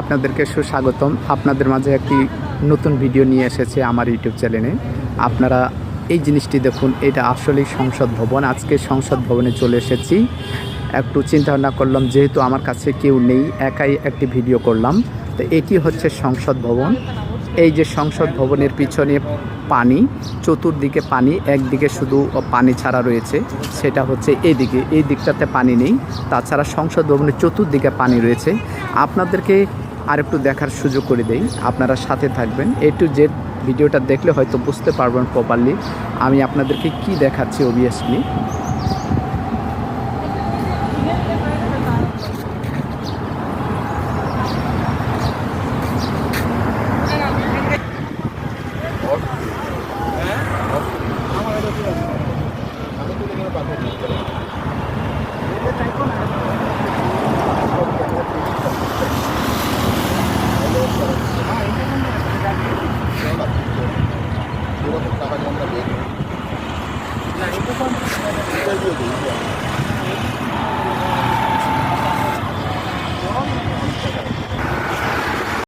আপনাদেরকে সুস্বাগতম। আপনাদের মাঝে একটি নতুন ভিডিও নিয়ে এসেছে আমার ইউটিউব চ্যানেলে। আপনারা এই জিনিসটি দেখুন, এটা আসলেই সংসদ ভবন। আজকে সংসদ ভবনে চলে এসেছি। একটু চিন্তা ভাবনা করলাম, যেহেতু আমার কাছে কেউ নেই, একাই একটি ভিডিও করলাম। তো এটি হচ্ছে সংসদ ভবন। এই যে সংসদ ভবনের পিছনে পানি, চতুর্দিকে পানি, একদিকে শুধু পানি ছাড়া রয়েছে, সেটা হচ্ছে এইদিকে এই দিকটাতে পানি নেই। তাছাড়া সংসদ ভবনের চতুর্দিকে পানি রয়েছে। আপনাদেরকে আর একটু দেখার সুযোগ করে দেই, আপনারা সাথে থাকবেন। এ টু জেড ভিডিওটা দেখলে হয়তো বুঝতে পারবেন প্রপারলি আমি আপনাদেরকে কি দেখাচ্ছি অবভিয়াসলি টাকা দিয়ে আমরা বের না এটা